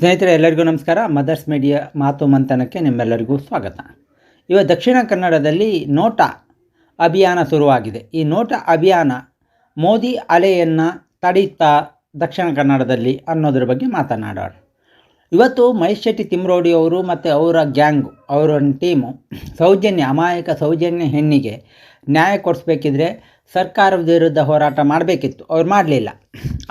ಸ್ನೇಹಿತರೆ, ಎಲ್ಲರಿಗೂ ನಮಸ್ಕಾರ. ಮದರ್ಸ್ ಮೀಡಿಯಾ ಮಾತು ಮಂಥನಕ್ಕೆ ನಿಮ್ಮೆಲ್ಲರಿಗೂ ಸ್ವಾಗತ. ಇವ ದಕ್ಷಿಣ ಕನ್ನಡದಲ್ಲಿ ನೋಟ ಅಭಿಯಾನ ಶುರುವಾಗಿದೆ. ಈ ನೋಟ ಅಭಿಯಾನ ಮೋದಿ ಅಲೆಯನ್ನು ತಡೀತಾ ದಕ್ಷಿಣ ಕನ್ನಡದಲ್ಲಿ ಅನ್ನೋದ್ರ ಬಗ್ಗೆ ಮಾತನಾಡೋಣ. ಇವತ್ತು ಮಹೇಶ್ ಶೆಟ್ಟಿ ತಿಮ್ರೋಡಿ ಅವರು ಮತ್ತು ಅವರ ಗ್ಯಾಂಗು, ಅವರ ಟೀಮು ಸೌಜನ್ಯ, ಅಮಾಯಕ ಸೌಜನ್ಯ ಹೆಣ್ಣಿಗೆ ನ್ಯಾಯ ಕೊಡಿಸ್ಬೇಕಿದ್ರೆ ಸರ್ಕಾರದ ವಿರುದ್ಧ ಹೋರಾಟ ಮಾಡಬೇಕಿತ್ತು. ಅವ್ರು ಮಾಡಲಿಲ್ಲ.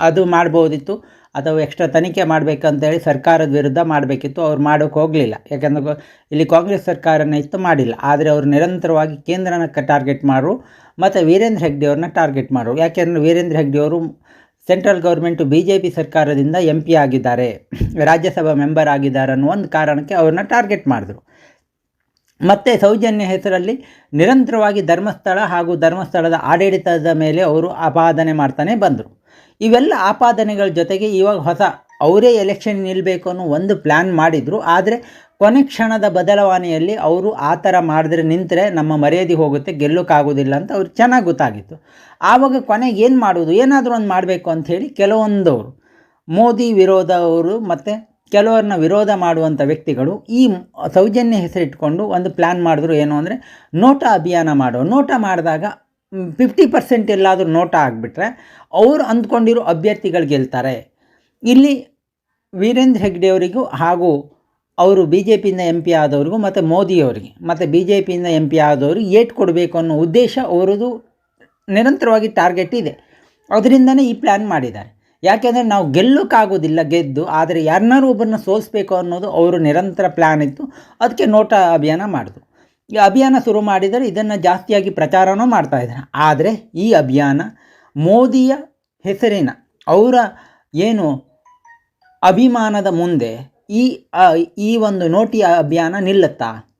ಅದು ಮಾಡ್ಬೋದಿತ್ತು. ಅಥವಾ ಎಕ್ಸ್ಟ್ರಾ ತನಿಖೆ ಮಾಡಬೇಕಂತೇಳಿ ಸರ್ಕಾರದ ವಿರುದ್ಧ ಮಾಡಬೇಕಿತ್ತು. ಅವ್ರು ಮಾಡೋಕೆ ಹೋಗಲಿಲ್ಲ. ಯಾಕಂದ್ರೆ ಇಲ್ಲಿ ಕಾಂಗ್ರೆಸ್ ಸರ್ಕಾರನ ಇತ್ತು ಮಾಡಿಲ್ಲ. ಆದರೆ ಅವರು ನಿರಂತರವಾಗಿ ಕೇಂದ್ರನ ಟಾರ್ಗೆಟ್ ಮಾಡು, ಮತ್ತು ವೀರೇಂದ್ರ ಹೆಗ್ಡೆ ಅವ್ರನ್ನ ಟಾರ್ಗೆಟ್ ಮಾಡು. ಯಾಕೆಂದರೆ ವೀರೇಂದ್ರ ಹೆಗ್ಡೆ ಅವರು central government B J P ಸರ್ಕಾರದಿಂದ ಎಂ ಪಿ ಆಗಿದ್ದಾರೆ. ರಾಜ್ಯಸಭಾ ಮೆಂಬರ್ ಆಗಿದ್ದಾರೆ ಅನ್ನೋ ಒಂದು ಕಾರಣಕ್ಕೆ ಅವ್ರನ್ನ ಟಾರ್ಗೆಟ್ ಮಾಡಿದ್ರು. ಮತ್ತು ಸೌಜನ್ಯ ಹೆಸರಲ್ಲಿ ನಿರಂತರವಾಗಿ ಧರ್ಮಸ್ಥಳ ಹಾಗೂ ಧರ್ಮಸ್ಥಳದ ಆಡಳಿತದ ಮೇಲೆ ಅವರು ಆಪಾದನೆ ಮಾಡ್ತಾನೆ ಬಂದರು. ಇವೆಲ್ಲ ಆಪಾದನೆಗಳ ಜೊತೆಗೆ ಇವಾಗ ಹೊಸ, ಅವರೇ ಎಲೆಕ್ಷನ್ ನಿಲ್ಲಬೇಕು ಅನ್ನೋ ಒಂದು ಪ್ಲ್ಯಾನ್ ಮಾಡಿದರು. ಆದರೆ ಕೊನೆ ಕ್ಷಣದ ಬದಲಾವಣೆಯಲ್ಲಿ ಅವರು ಆ ಥರ ಮಾಡಿದ್ರೆ ನಿಂತರೆ ನಮ್ಮ ಮರ್ಯಾದೆ ಹೋಗುತ್ತೆ, ಗೆಲ್ಲೋಕ್ಕಾಗೋದಿಲ್ಲ ಅಂತ ಅವ್ರು ಚೆನ್ನಾಗಿ ಗೊತ್ತಾಗಿತ್ತು. ಆವಾಗ ಕೊನೆಗೆ ಏನು ಮಾಡೋದು ಏನಾದರೂ ಒಂದು ಮಾಡಬೇಕು ಅಂಥೇಳಿ ಕೆಲವೊಂದವರು, ಮೋದಿ ವಿರೋಧ ಅವರು ಮತ್ತು ಕೆಲವರನ್ನ ವಿರೋಧ ಮಾಡುವಂಥ ವ್ಯಕ್ತಿಗಳು ಈ ಸೌಜನ್ಯ ಹೆಸರಿಟ್ಕೊಂಡು ಒಂದು ಪ್ಲ್ಯಾನ್ ಮಾಡಿದ್ರು ಏನು ಅಂದರೆ ನೋಟ ಅಭಿಯಾನ ಮಾಡೋ ನೋಟ ಮಾಡಿದಾಗ ಫಿಫ್ಟಿ ಪರ್ಸೆಂಟ್ ಎಲ್ಲಾದರೂ ನೋಟ ಆಗಿಬಿಟ್ರೆ ಅವರು ಅಂದ್ಕೊಂಡಿರೋ ಅಭ್ಯರ್ಥಿಗಳು ಗೆಲ್ತಾರೆ. ಇಲ್ಲಿ ವೀರೇಂದ್ರ ಹೆಗ್ಡೆಯವರಿಗೂ ಹಾಗೂ ಅವರು ಬಿ ಜೆ ಪಿಯಿಂದ ಎಂ ಪಿ ಆದವ್ರಿಗೂ ಮತ್ತು ಮೋದಿಯವರಿಗೆ ಮತ್ತು ಬಿ ಜೆ ಪಿಯಿಂದ ಎಂ ಪಿ ಆದವರು ಏಟ್ ಕೊಡಬೇಕು ಅನ್ನೋ ಉದ್ದೇಶ ಅವರದು ನಿರಂತರವಾಗಿ ಟಾರ್ಗೆಟ್ ಇದೆ. ಅದರಿಂದನೇ ಈ ಪ್ಲ್ಯಾನ್ ಮಾಡಿದ್ದಾರೆ. ಯಾಕೆಂದರೆ ನಾವು ಗೆಲ್ಲೋಕ್ಕಾಗೋದಿಲ್ಲ ಗೆದ್ದು, ಆದರೆ ಯಾರನ್ನಾರು ಒಬ್ಬರನ್ನ ಸೋಲಿಸ್ಬೇಕು ಅನ್ನೋದು ಅವರು ನಿರಂತರ ಪ್ಲ್ಯಾನ್ ಇತ್ತು. ಅದಕ್ಕೆ ನೋಟ ಅಭಿಯಾನ ಮಾಡಿದ್ರು. ಈ ಅಭಿಯಾನ ಶುರು ಮಾಡಿದರೆ ಇದನ್ನು ಜಾಸ್ತಿಯಾಗಿ ಪ್ರಚಾರನೂ ಮಾಡ್ತಾ ಇದ್ದಾರೆ. ಆದರೆ ಈ ಅಭಿಯಾನ ಮೋದಿಯ ಹೆಸರಿನ ಅವರ ಏನು ಅಭಿಮಾನದ ಮುಂದೆ ಈ ಈ ಒಂದು ನೋಟಿ ಅಭಿಯಾನ ನಿಲ್ಲುತ್ತಾ?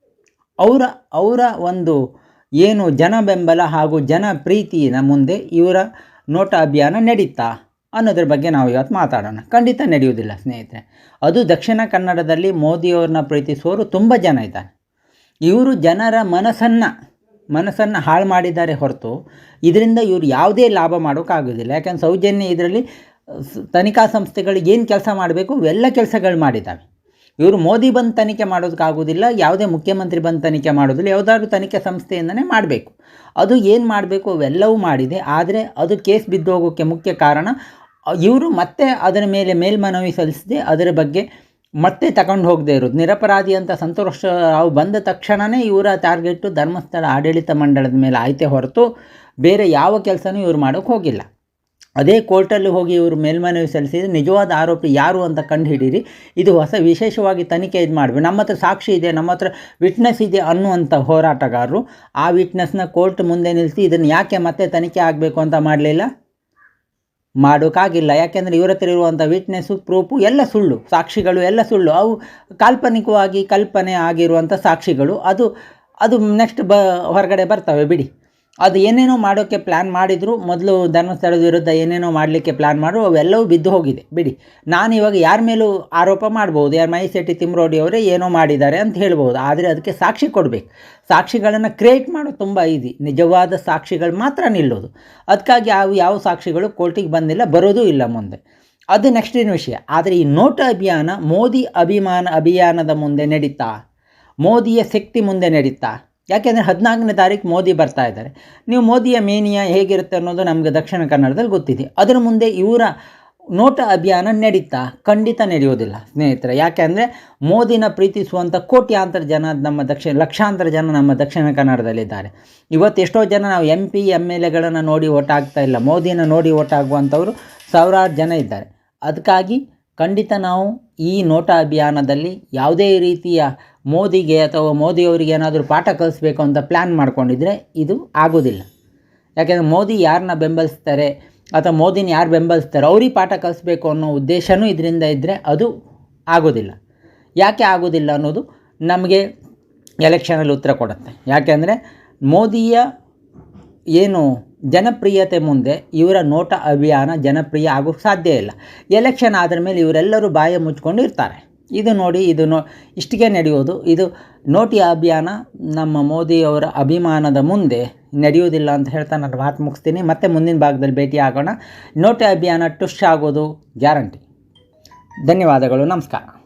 ಅವರ ಅವರ ಒಂದು ಏನು ಜನ ಬೆಂಬಲ ಹಾಗೂ ಜನ ಮುಂದೆ ಇವರ ನೋಟ ಅಭಿಯಾನ ನಡೀತಾ? ಅನ್ನೋದ್ರ ಬಗ್ಗೆ ನಾವು ಇವತ್ತು ಮಾತಾಡೋಣ. ಖಂಡಿತ ನಡೆಯುವುದಿಲ್ಲ ಸ್ನೇಹಿತರೆ. ಅದು ದಕ್ಷಿಣ ಕನ್ನಡದಲ್ಲಿ ಮೋದಿಯವ್ರನ್ನ ಪ್ರೀತಿಸುವವರು ತುಂಬ ಜನ ಇದ್ದಾರೆ. ಇವರು ಜನರ ಮನಸ್ಸನ್ನು ಮನಸ್ಸನ್ನು ಹಾಳು ಮಾಡಿದ್ದಾರೆ ಹೊರತು ಇದರಿಂದ ಇವರು ಯಾವುದೇ ಲಾಭ ಮಾಡೋಕ್ಕಾಗೋದಿಲ್ಲ ಯಾಕಂದ್ರೆ ಸೌಜನ್ಯ ಇದರಲ್ಲಿ ತನಿಖಾ ಸಂಸ್ಥೆಗಳಿಗೆ ಏನು ಕೆಲಸ ಮಾಡಬೇಕು ಎಲ್ಲ ಕೆಲಸಗಳು ಮಾಡಿದ್ದಾವೆ. ಇವರು ಮೋದಿ ಬಂದು ತನಿಖೆ ಮಾಡೋದಕ್ಕಾಗೋದಿಲ್ಲ ಯಾವುದೇ ಮುಖ್ಯಮಂತ್ರಿ ಬಂದು ತನಿಖೆ ಮಾಡೋದಿಲ್ಲ, ಯಾವುದಾದ್ರೂ ತನಿಖೆ ಸಂಸ್ಥೆಯಿಂದನೇ ಮಾಡಬೇಕು. ಅದು ಏನು ಮಾಡಬೇಕು, ಅವೆಲ್ಲವೂ ಮಾಡಿದೆ. ಆದರೆ ಅದು ಕೇಸ್ ಬಿದ್ದೋಗೋಕ್ಕೆ ಮುಖ್ಯ ಕಾರಣ, ಇವರು ಮತ್ತೆ ಅದರ ಮೇಲೆ ಮೇಲ್ಮನವಿ ಸಲ್ಲಿಸದೆ ಅದರ ಬಗ್ಗೆ ಮತ್ತೆ ತಗೊಂಡು ಹೋಗದೆ ಇರೋದು. ನಿರಪರಾಧಿ ಅಂತ ಸಂತೋಷ ರಾವ್ ಬಂದ ತಕ್ಷಣವೇ ಇವರ ಟಾರ್ಗೆಟು ಧರ್ಮಸ್ಥಳ ಆಡಳಿತ ಮಂಡಳದ ಮೇಲೆ ಆಯ್ತೆ ಹೊರತು ಬೇರೆ ಯಾವ ಕೆಲಸನೂ ಇವ್ರು ಮಾಡೋಕ್ಕೆ ಹೋಗಿಲ್ಲ. ಅದೇ ಕೋರ್ಟಲ್ಲಿ ಹೋಗಿ ಇವರು ಮೇಲ್ಮನವಿ ಸಲ್ಲಿಸಿದರೆ ನಿಜವಾದ ಆರೋಪಿ ಯಾರು ಅಂತ ಕಂಡು ಹಿಡೀರಿ. ಇದು ಹೊಸ ವಿಶೇಷವಾಗಿ ತನಿಖೆ ಇದು ಮಾಡಬೇಕು ನಮ್ಮ ಹತ್ರ ಸಾಕ್ಷಿ ಇದೆ, ನಮ್ಮ ಹತ್ರ ವಿಟ್ನೆಸ್ ಇದೆ ಅನ್ನುವಂಥ ಹೋರಾಟಗಾರರು. ಆ ವಿಟ್ನೆಸ್ನ ಕೋರ್ಟ್ ಮುಂದೆ ನಿಲ್ಲಿಸಿ ಇದನ್ನು ಯಾಕೆ ಮತ್ತೆ ತನಿಖೆ ಆಗಬೇಕು ಅಂತ ಮಾಡಲಿಲ್ಲ? ಮಾಡೋಕ್ಕಾಗಿಲ್ಲ ಯಾಕೆಂದರೆ ಇವ್ರ ಹತ್ರ ಇರುವಂಥ ವಿಟ್ನೆಸ್ಸು ಪ್ರೂಫು ಎಲ್ಲ ಸುಳ್ಳು. ಸಾಕ್ಷಿಗಳು ಎಲ್ಲ ಸುಳ್ಳು. ಅವು ಕಾಲ್ಪನಿಕವಾಗಿ ಕಲ್ಪನೆ ಆಗಿರುವಂಥ ಸಾಕ್ಷಿಗಳು. ಅದು ಅದು ನೆಕ್ಸ್ಟ್ ಬ, ಹೊರಗಡೆ ಬರ್ತವೆ ಬಿಡಿ. ಅದು ಏನೇನೋ ಮಾಡೋಕ್ಕೆ ಪ್ಲ್ಯಾನ್ ಮಾಡಿದ್ರು, ಮೊದಲು ಧರ್ಮಸ್ಥಳದ ವಿರುದ್ಧ ಏನೇನೋ ಮಾಡಲಿಕ್ಕೆ ಪ್ಲ್ಯಾನ್ ಮಾಡು, ಅವೆಲ್ಲವೂ ಬಿದ್ದು ಹೋಗಿದೆ. ಬಿಡಿ, ನಾನು ಇವಾಗ ಯಾರ ಮೇಲೂ ಆರೋಪ ಮಾಡ್ಬೋದು, ಯಾರು ಮೈ ಶೆಟ್ಟಿ ತಿಮ್ರೋಡಿ ಅವರೇ ಏನೋ ಮಾಡಿದ್ದಾರೆ ಅಂತ ಹೇಳ್ಬೋದು, ಆದರೆ ಅದಕ್ಕೆ ಸಾಕ್ಷಿ ಕೊಡಬೇಕು. ಸಾಕ್ಷಿಗಳನ್ನು ಕ್ರಿಯೇಟ್ ಮಾಡೋದು ತುಂಬ ಈಸಿ ನಿಜವಾದ ಸಾಕ್ಷಿಗಳು ಮಾತ್ರ ನಿಲ್ಲೋದು. ಅದಕ್ಕಾಗಿ ಯಾವ ಯಾವ ಸಾಕ್ಷಿಗಳು ಕೋರ್ಟಿಗೆ ಬಂದಿಲ್ಲ, ಬರೋದೂ ಇಲ್ಲ ಮುಂದೆ. ಅದು ನೆಕ್ಸ್ಟಿನ ವಿಷಯ. ಆದರೆ ಈ ನೋಟ ಅಭಿಯಾನ, ಮೋದಿ ಅಭಿಮಾನ ಅಭಿಯಾನದ ಮುಂದೆ ನಡೀತಾ? ಮೋದಿಯ ಶಕ್ತಿ ಮುಂದೆ ನಡೀತಾ? ಯಾಕೆಂದರೆ ಹದಿನಾಲ್ಕನೇ ತಾರೀಕು ಮೋದಿ ಬರ್ತಾ ಇದ್ದಾರೆ. ನೀವು ಮೋದಿಯ ಮೇನಿಯ ಹೇಗಿರುತ್ತೆ ಅನ್ನೋದು ನಮಗೆ ದಕ್ಷಿಣ ಕನ್ನಡದಲ್ಲಿ ಗೊತ್ತಿದೆ. ಅದರ ಮುಂದೆ ಇವರ ನೋಟ ಅಭಿಯಾನ ನಡೀತಾ ಖಂಡಿತ ನಡೆಯೋದಿಲ್ಲ. ಸ್ನೇಹಿತರೆ, ಯಾಕೆಂದರೆ ಮೋದಿನ ಪ್ರೀತಿಸುವಂಥ ಕೋಟ್ಯಾಂತರ ಜನ ನಮ್ಮ ದಕ್ಷಿಣ ಲಕ್ಷಾಂತರ ಜನ ನಮ್ಮ ದಕ್ಷಿಣ ಕನ್ನಡದಲ್ಲಿದ್ದಾರೆ. ಇವತ್ತು ಎಷ್ಟೋ ಜನ ನಾವು ಎಂ ಪಿ ಎಂ ಎಲ್ ಎಗಳನ್ನು ನೋಡಿ ಓಟ್ ಆಗ್ತಾ ಇಲ್ಲ. ಮೋದಿನ ನೋಡಿ ಓಟ್ ಸಾವಿರಾರು ಜನ ಇದ್ದಾರೆ. ಅದಕ್ಕಾಗಿ ಖಂಡಿತ ನಾವು ಈ ನೋಟ ಅಭಿಯಾನದಲ್ಲಿ ಯಾವುದೇ ರೀತಿಯ ಮೋದಿಗೆ ಅಥವಾ ಮೋದಿಯವರಿಗೆ ಏನಾದರೂ ಪಾಠ ಕಲಿಸ್ಬೇಕು ಅಂತ ಪ್ಲ್ಯಾನ್ ಮಾಡ್ಕೊಂಡಿದ್ರೆ ಇದು ಆಗೋದಿಲ್ಲ ಯಾಕೆಂದರೆ ಮೋದಿ ಯಾರನ್ನ ಬೆಂಬಲಿಸ್ತಾರೆ ಅಥವಾ ಮೋದಿನ ಯಾರು ಬೆಂಬಲಿಸ್ತಾರೆ ಅವ್ರಿಗೆ ಪಾಠ ಕಲಿಸ್ಬೇಕು ಅನ್ನೋ ಉದ್ದೇಶವೂ ಇದರಿಂದ ಇದ್ದರೆ ಅದು ಆಗೋದಿಲ್ಲ ಯಾಕೆ ಆಗೋದಿಲ್ಲ ಅನ್ನೋದು ನಮಗೆ ಎಲೆಕ್ಷನಲ್ಲಿ ಉತ್ತರ ಕೊಡುತ್ತೆ. ಯಾಕೆಂದರೆ ಮೋದಿಯ ಏನು ಜನಪ್ರಿಯತೆ ಮುಂದೆ ಇವರ ನೋಟ ಅಭಿಯಾನ ಜನಪ್ರಿಯ ಆಗೋಕ್ಕೆ ಸಾಧ್ಯ ಇಲ್ಲ. ಎಲೆಕ್ಷನ್ ಆದ ಮೇಲೆ ಇವರೆಲ್ಲರೂ ಬಾಯ ಮುಚ್ಕೊಂಡು ಇರ್ತಾರೆ ಇದು ನೋಡಿ, ಇದು ನೋ, ಇಷ್ಟಿಗೆ ನಡೆಯೋದು ಇದು ನೋಟಿ ಅಭಿಯಾನ ನಮ್ಮ ಮೋದಿಯವರ ಅಭಿಮಾನದ ಮುಂದೆ ನಡೆಯೋದಿಲ್ಲ ಅಂತ ಹೇಳ್ತಾ ನಾನು ಮಾತು ಮುಗಿಸ್ತೀನಿ. ಮತ್ತೆ ಮುಂದಿನ ಭಾಗದಲ್ಲಿ ಭೇಟಿ ಆಗೋಣ. ನೋಟಿ ಅಭಿಯಾನ ಟುಶ್ ಆಗೋದು ಗ್ಯಾರಂಟಿ. ಧನ್ಯವಾದಗಳು. ನಮಸ್ಕಾರ.